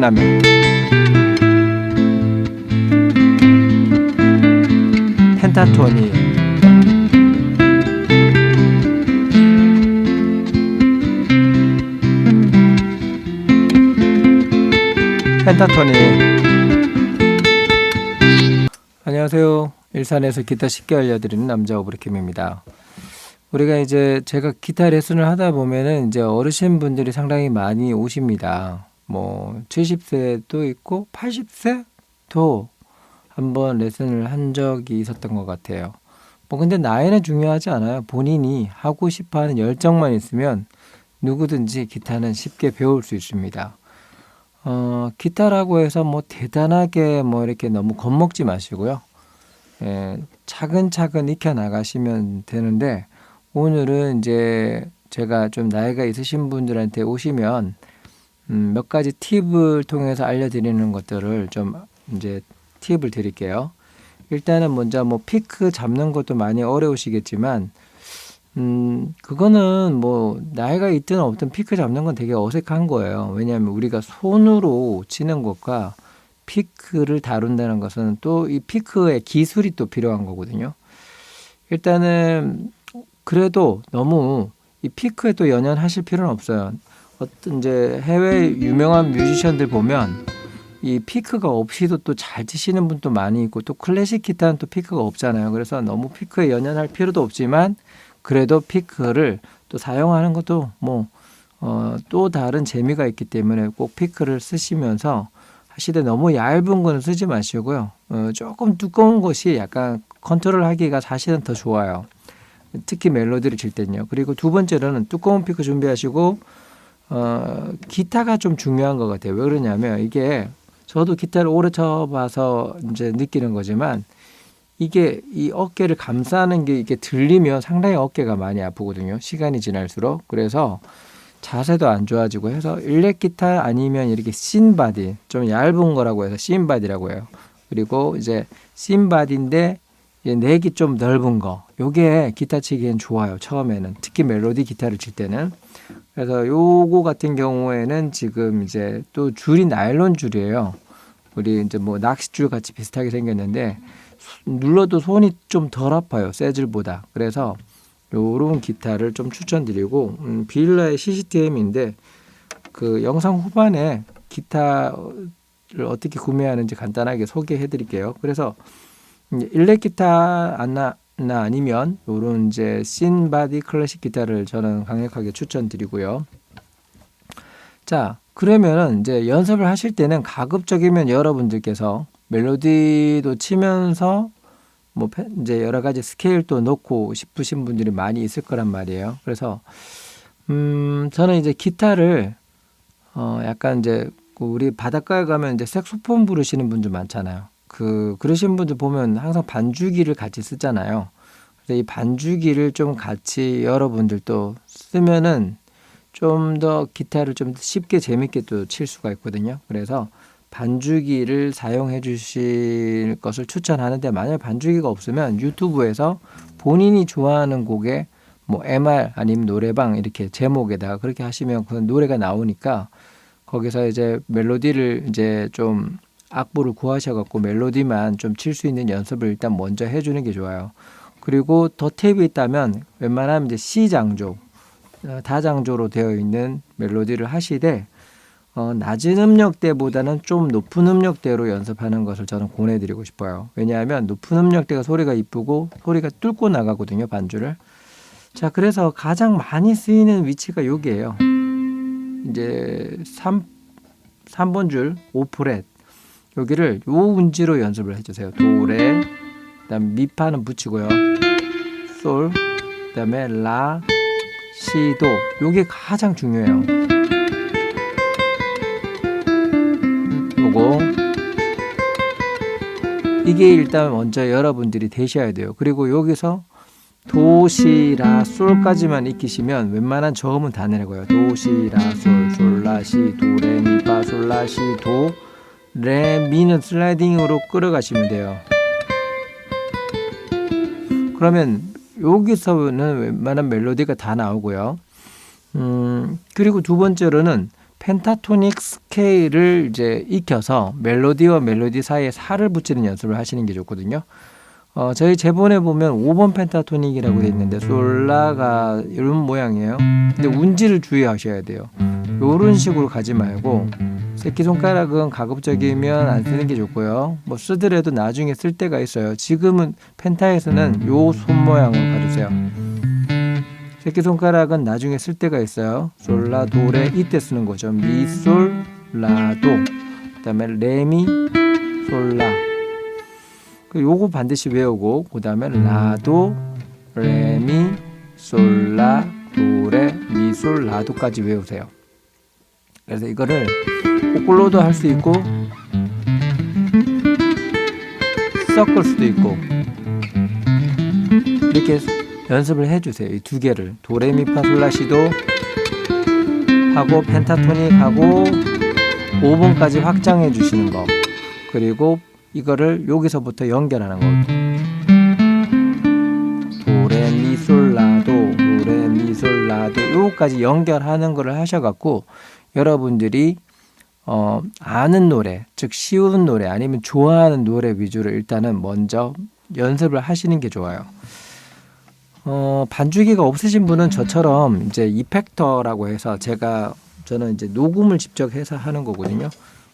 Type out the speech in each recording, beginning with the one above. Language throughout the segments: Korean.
라면. 펜타토니 펜타토니 안녕하세요. 일산에서 기타 쉽게 알려드리는 남자 오브리킴입니다. 우리가 이제 제가 기타 레슨을 하다 보면은 이제 어르신 분들이 상당히 많이 오십니다. 뭐 70세도 있고 80세도 한번 레슨을 한 적이 있었던 것 같아요. 뭐 근데 나이는 중요하지 않아요. 본인이 하고 싶어 하는 열정만 있으면 누구든지 기타는 쉽게 배울 수 있습니다. 어, 기타라고 해서 뭐 대단하게 뭐 이렇게 너무 겁먹지 마시고요. 예, 차근차근 익혀 나가시면 되는데 오늘은 이제 제가 좀 나이가 있으신 분들한테 오시면 음, 몇 가지 팁을 통해서 알려드리는 것들을 좀 이제 팁을 드릴게요. 일단은 먼저 뭐 피크 잡는 것도 많이 어려우시겠지만 음, 그거는 뭐 나이가 있든 없든 피크 잡는 건 되게 어색한 거예요. 왜냐하면 우리가 손으로 치는 것과 피크를 다룬다는 것은 또 이 피크의 기술이 또 필요한 거거든요. 일단은 그래도 너무 이 피크에 또 연연하실 필요는 없어요. 어떤 이제 해외 유명한 뮤지션들 보면 이 피크가 없이도 또 잘 치시는 분도 많이 있고 또 클래식 기타는 또 피크가 없잖아요. 그래서 너무 피크에 연연할 필요도 없지만 그래도 피크를 또 사용하는 것도 뭐 어, 또 다른 재미가 있기 때문에 꼭 피크를 쓰시면서 하시되 너무 얇은 거는 쓰지 마시고요. 어, 조금 두꺼운 것이 약간 컨트롤 하기가 사실은 더 좋아요. 특히 멜로디를 칠 때는요. 그리고 두 번째로는 두꺼운 피크 준비하시고 어, 기타가 좀 중요한 것 같아요. 왜 그러냐면 이게 저도 기타를 오래 쳐봐서 이제 느끼는 거지만 이게 이 어깨를 감싸는 게 이게 들리면 상당히 어깨가 많이 아프거든요. 시간이 지날수록 그래서 자세도 안 좋아지고 해서 일렉 기타 아니면 이렇게 신바디 좀 얇은 거라고 해서 신바디라고 해요. 그리고 이제 신바디인데 이제 넥이 좀 넓은 거. 요게 기타 치기엔 좋아요. 처음에는. 특히 멜로디 기타를 칠 때는. 그래서 요거 같은 경우에는 지금 이제 또 줄이 나일론 줄이에요. 우리 이제 뭐 낚싯줄 같이 비슷하게 생겼는데 눌러도 손이 좀 덜 아파요. 새 줄보다. 그래서 요런 기타를 좀 추천드리고 음, 비일라의 CCTM인데 그 영상 후반에 기타를 어떻게 구매하는지 간단하게 소개해 드릴게요. 그래서 일렉 기타 안나 나 아니면 요런 이제 신 바디 클래식 기타를 저는 강력하게 추천드리고요. 자, 그러면은 이제 연습을 하실 때는 가급적이면 여러분들께서 멜로디도 치면서 뭐 페- 이제 여러 가지 스케일도 넣고 싶으신 분들이 많이 있을 거란 말이에요. 그래서 음 저는 이제 기타를 어 약간 이제 그 우리 바닷가에 가면 이제 색소폰 부르시는 분들 많잖아요. 그 그러신 분들 보면 항상 반주기를 같이 쓰잖아요. 그래서 이 반주기를 좀 같이 여러분들도 쓰면은 좀 더 기타를 좀 쉽게 재밌게 또 칠 수가 있거든요. 그래서 반주기를 사용해 주실 것을 추천하는데 만약 반주기가 없으면 유튜브에서 본인이 좋아하는 곡에 뭐 MR 아니면 노래방 이렇게 제목에다가 그렇게 하시면 그 노래가 나오니까 거기서 이제 멜로디를 이제 좀 악보를 구하셔 갖고 멜로디만 좀 칠 수 있는 연습을 일단 먼저 해 주는 게 좋아요. 그리고 더 탭이 있다면 웬만하면 이제 C 장조 어, 다장조로 되어 있는 멜로디를 하시되 어, 낮은 음역대보다는 좀 높은 음역대로 연습하는 것을 저는 권해드리고 싶어요. 왜냐하면 높은 음역대가 소리가 이쁘고 소리가 뚫고 나가거든요, 반주를. 자, 그래서 가장 많이 쓰이는 위치가 여기에요. 이제 3, 3번 줄 5프렛. 여기를 요 운지로 연습을 해주세요. 도레, 그다음 미파는 붙이고요. 솔, 그다음에 라, 시도. 요게 가장 중요해요. 요거 이게 일단 먼저 여러분들이 되셔야 돼요. 그리고 여기서 도 시 라 솔까지만 익히시면 웬만한 저음은 다 내려가요. 도 시 라 솔 솔 라 시 도 레 미 파 솔 라 시 도 레 미는 슬라이딩으로 끌어가시면 돼요. 그러면 여기서는 웬만한 멜로디가 다 나오고요. 음, 그리고 두 번째로는 펜타토닉 스케일을 이제 익혀서 멜로디와 멜로디 사이에 살을 붙이는 연습을 하시는 게 좋거든요. 어, 저희 제본에 보면 5번 펜타토닉이라고 돼 있는데 솔라가 이런 모양이에요. 근데 운지를 주의하셔야 돼요. 이런 식으로 가지 말고 새끼 손가락은 가급적이면 안 쓰는 게 좋고요. 뭐 쓰더라도 나중에 쓸 때가 있어요. 지금은 펜타에서는 요 손 모양을 가주세요. 새끼 손가락은 나중에 쓸 때가 있어요. 솔라 도레 이때 쓰는 거죠. 미솔 라도 그다음에 레미 솔라 그 요거 반드시 외우고 그다음에 라도 레미 솔라 도레 미솔 라도까지 외우세요. 그래서 이거를 거꾸로도 할 수 있고 섞을 수도 있고 이렇게 연습을 해주세요. 이 두 개를. 도레미파솔라시도 하고 펜타토닉 하고 5번까지 확장해 주시는 거. 그리고 이거를 여기서부터 연결하는 거. 도레미솔라도 도레미솔라도 요까지 연결하는 거를 하셔갖고 여러분들이 어, 아는 노래, 즉 쉬운 노래 아니면 좋아하는 노래 위주로 일단은 먼저 연습을 하시는 게 좋아요. 어, 반주기가 없으신 분은 저처럼 이제 이펙터라고 해서 제가 저는 이제 녹음을 직접 해서 하는 거거든요.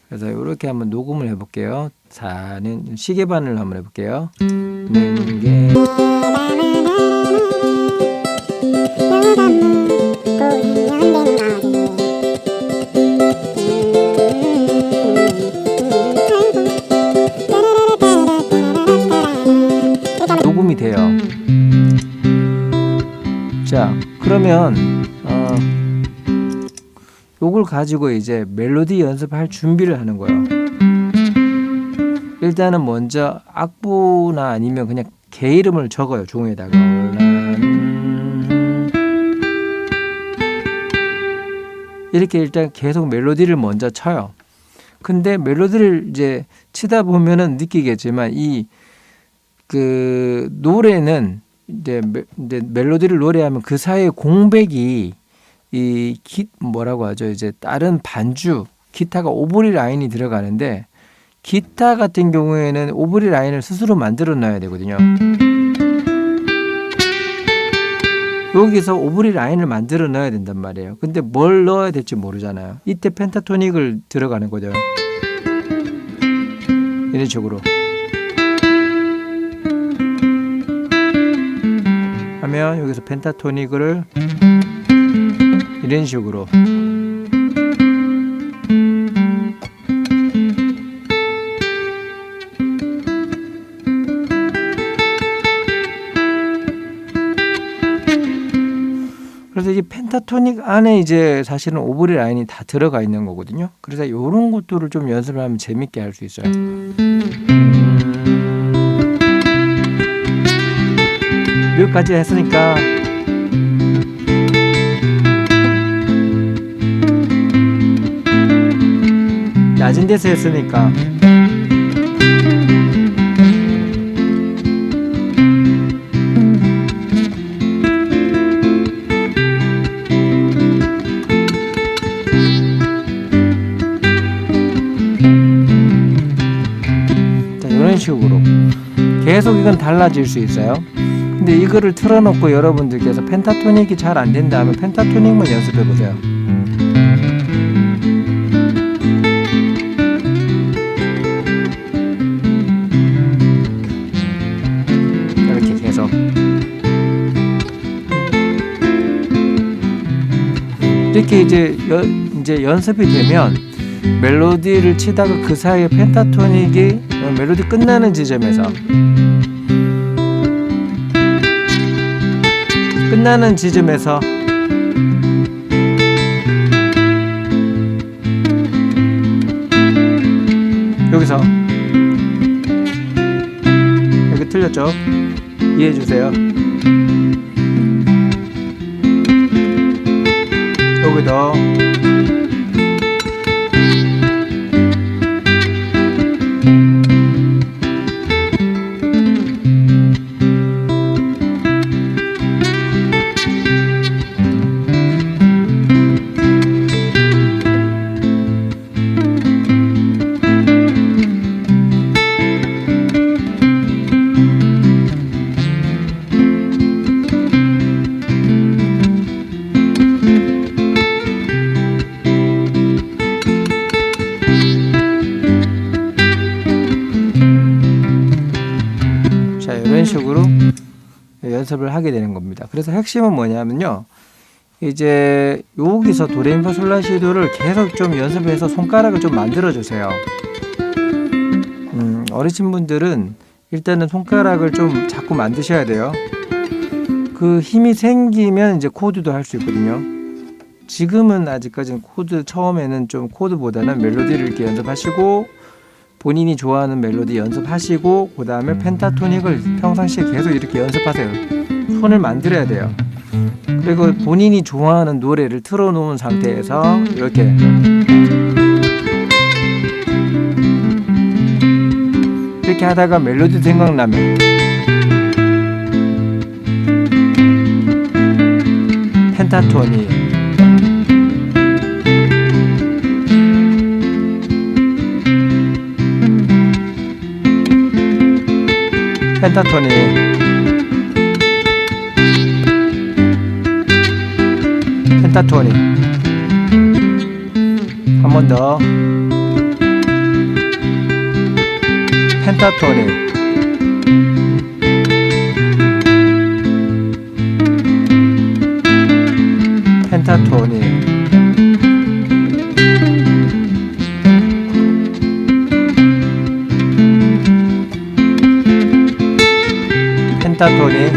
그래서 이렇게 한번 녹음을 해볼게요. 사는 시계반을 한번 해볼게요. 가지고 이제 멜로디 연습할 준비를 하는 거예요. 일단은 먼저 악보나 아니면 그냥 개 이름을 적어요 종이에다가. 이렇게 일단 계속 멜로디를 먼저 쳐요. 근데 멜로디를 이제 치다 보면은 느끼겠지만 이 그 노래는 이제, 멜로디를 노래하면 그 사이에 공백이 이 기, 뭐라고 하죠? 이제 다른 반주 기타가 오브리 라인이 들어가는데 기타 같은 경우에는 오브리 라인을 스스로 만들어 놔야 되거든요. 여기서 오브리 라인을 만들어 넣어야 된단 말이에요. 근데 뭘 넣어야 될지 모르잖아요. 이때 펜타토닉을 들어가는 거죠. 이런 식으로. 하면 여기서 펜타토닉을 이런 식으로 그래서 이 펜타토닉 안에 이제 사실은 오브리 라인이 다 들어가 있는 거거든요. 그래서 이런 것들을 좀 연습을 하면 재밌게 할 수 있어요. 여기까지 했으니까 낮은 데서 했으니까 자 이런 식으로 계속 이건 달라질 수 있어요. 근데 이거를 틀어놓고 여러분들께서 펜타토닉이 잘 안 된다 하면 펜타토닉만 연습해 보세요. 이렇게 이제 연, 이제 연습이 되면 멜로디를 치다가 그 사이에 펜타토닉이 멜로디 끝나는 지점에서 끝나는 지점에서 여기서 여기 틀렸죠? 이해해 주세요. 여 기도 식으로 연습을 하게 되는 겁니다. 그래서 핵심은 뭐냐면요. 이제 여기서 도레미파솔라시도를 계속 좀 연습해서 손가락을 좀 만들어 주세요. 음, 어리신 분들은 일단은 손가락을 좀 자꾸 만드셔야 돼요. 그 힘이 생기면 이제 코드도 할 수 있거든요. 지금은 아직까지는 코드 처음에는 좀 코드보다는 멜로디를 이렇게 연습하시고 본인이 좋아하는 멜로디 연습하시고 그 다음에 펜타토닉을 평상시에 계속 이렇게 연습하세요. 손을 만들어야 돼요. 그리고 본인이 좋아하는 노래를 틀어놓은 상태에서 이렇게 이렇게 하다가 멜로디 생각나면 펜타토닉 펜타토닉 펜타토닉 한 번 더. 펜타토닉 펜타토닉 펜타토닉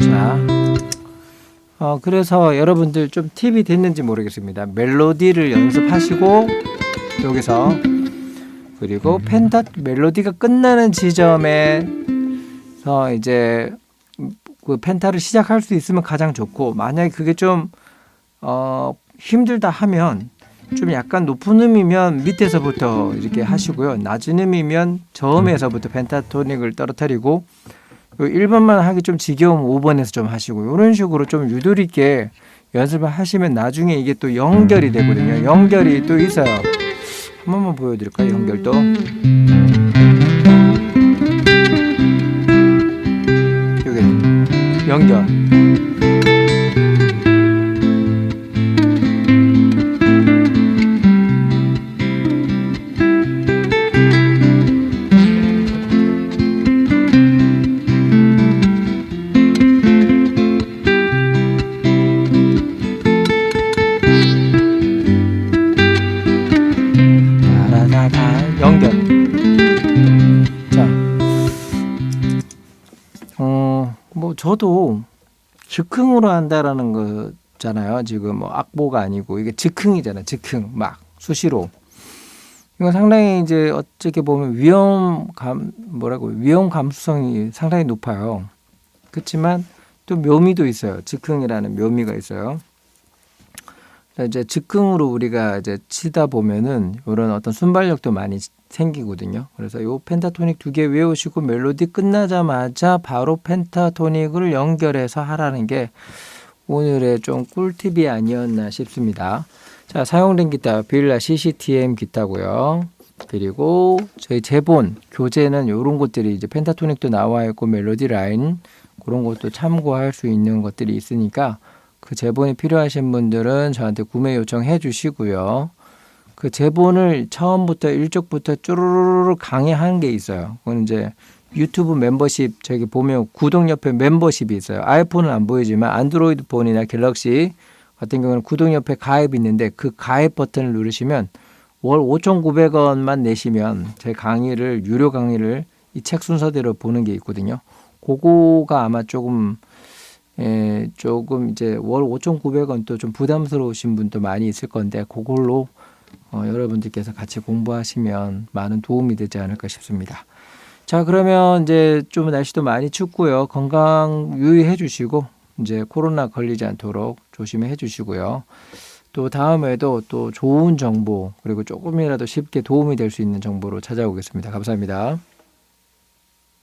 자, 어, 그래서 여러분들 좀 팁이 됐는지 모르겠습니다. 멜로디를 연습하시고 여기서 그리고 펜타 멜로디가 끝나는 지점에서 이제 그 펜타를 시작할 수 있으면 가장 좋고 만약에 그게 좀 어, 힘들다 하면 좀 약간 높은 음이면 밑에서부터 이렇게 하시고요. 낮은 음이면 저음에서부터 펜타토닉을 떨어뜨리고 1번만 하기 좀 지겨우면 5번에서 좀 하시고 이런 식으로 좀 유도리 있게 연습을 하시면 나중에 이게 또 연결이 되거든요. 연결이 또 있어요. 한 번만 보여드릴까요? 연결도. 여기 연결. 저도 즉흥으로 한다라는 거잖아요. 지금 뭐 악보가 아니고 이게 즉흥이잖아요. 즉흥 막 수시로. 이건 상당히 이제 어떻게 보면 위험감 뭐라고 위험 감수성이 상당히 높아요. 그렇지만 또 묘미도 있어요. 즉흥이라는 묘미가 있어요. 자, 이제 즉흥으로 우리가 이제 치다 보면은 이런 어떤 순발력도 많이 생기거든요. 그래서 요 펜타토닉 두 개 외우시고 멜로디 끝나자마자 바로 펜타토닉을 연결해서 하라는 게 오늘의 좀 꿀팁이 아니었나 싶습니다. 자, 사용된 기타 빌라 CCTM 기타고요. 그리고 저희 제본 교재는 이런 것들이 이제 펜타토닉도 나와 있고 멜로디 라인 그런 것도 참고할 수 있는 것들이 있으니까 그 제본이 필요하신 분들은 저한테 구매 요청해 주시고요. 그 제본을 처음부터 일쪽부터 쭈루루루 강의한 게 있어요. 그건 이제 유튜브 멤버십 저기 보면 구독 옆에 멤버십이 있어요. 아이폰은 안 보이지만 안드로이드 폰이나 갤럭시 같은 경우는 구독 옆에 가입이 있는데 그 가입 버튼을 누르시면 월 5,900원만 내시면 제 강의를 유료 강의를 이 책 순서대로 보는 게 있거든요. 그거가 아마 조금 예, 조금 이제 월 5,900원 또 좀 부담스러우신 분도 많이 있을 건데 그걸로 어, 여러분들께서 같이 공부하시면 많은 도움이 되지 않을까 싶습니다. 자, 그러면 이제 좀 날씨도 많이 춥고요. 건강 유의해 주시고 이제 코로나 걸리지 않도록 조심해 주시고요. 또 다음에도 또 좋은 정보 그리고 조금이라도 쉽게 도움이 될 수 있는 정보로 찾아오겠습니다. 감사합니다.